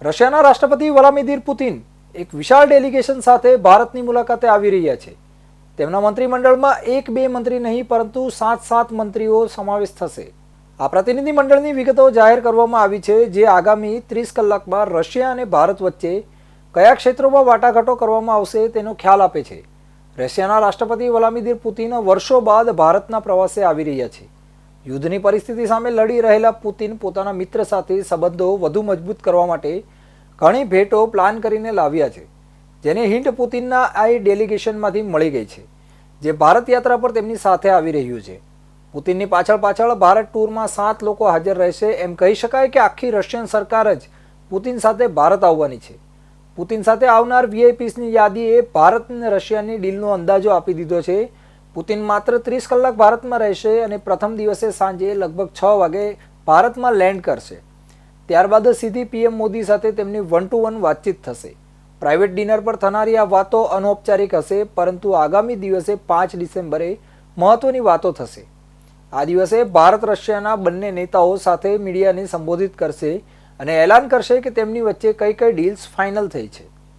રશિયાના રાષ્ટ્રપતિ Vladimir Putin એક વિશાળ ડેલિગેશન સાથે ભારતની મુલાકાતે આવી રહ્યા છે. તેમના મંત્રીમંડળમાં એક બે મંત્રી નહીં, પરંતુ સાત સાત મંત્રીઓ સમાવેશ થશે. આ પ્રતિનિધિમંડળની વિગતો જાહેર કરવામાં આવી છે, જે આગામી ત્રીસ કલાકમાં રશિયા અને ભારત વચ્ચે કયા ક્ષેત્રોમાં વાટાઘાટો કરવામાં આવશે તેનો ખ્યાલ આપે છે. રશિયાના રાષ્ટ્રપતિ વ્લાદિમીર પુતિન વર્ષો બાદ ભારતના પ્રવાસે આવી રહ્યા છે. યુદ્ધની પરિસ્થિતિ સામે લડી રહેલા પુતિન પોતાના મિત્ર સાથે સંબંધો વધુ મજબૂત કરવા માટે ઘણી ભેટો પ્લાન કરીને લાવ્યા છે, જેની હિન્ટ પુતિનના આ ડેલિગેશનમાંથી મળી ગઈ છે, જે ભારત યાત્રા પર તેમની સાથે આવી રહ્યું છે. પુતિનની પાછળ પાછળ ભારત ટૂરમાં સાત લોકો હાજર રહેશે એમ કહી શકાય કે આખી રશિયન સરકાર જ પુતિન સાથે ભારત આવવાની છે. પુતિન સાથે આવનાર વીઆઈપીસની યાદીએ ભારત અને રશિયાની ડીલનો અંદાજો આપી દીધો છે પુતિન માત્ર ત્રીસ કલાક ભારતમાં રહેશે અને પ્રથમ દિવસે સાંજે લગભગ છ વાગે ભારતમાં લેન્ડ કરશે. ત્યારબાદ સીધી પીએમ મોદી સાથે તેમની વન ટુ વન વાતચીત થશે. પ્રાઇવેટ ડિનર પર થનારી આ વાતો અનૌપચારિક હશે, પરંતુ આગામી દિવસે પાંચ ડિસેમ્બરે મહત્વની વાતો થશે. આ દિવસે ભારત રશિયાના બંને નેતાઓ સાથે મીડિયાને સંબોધિત કરશે અને એલાન કરશે કે તેમની વચ્ચે કઈ કઈ ડીલ્સ ફાઇનલ થઈ છે.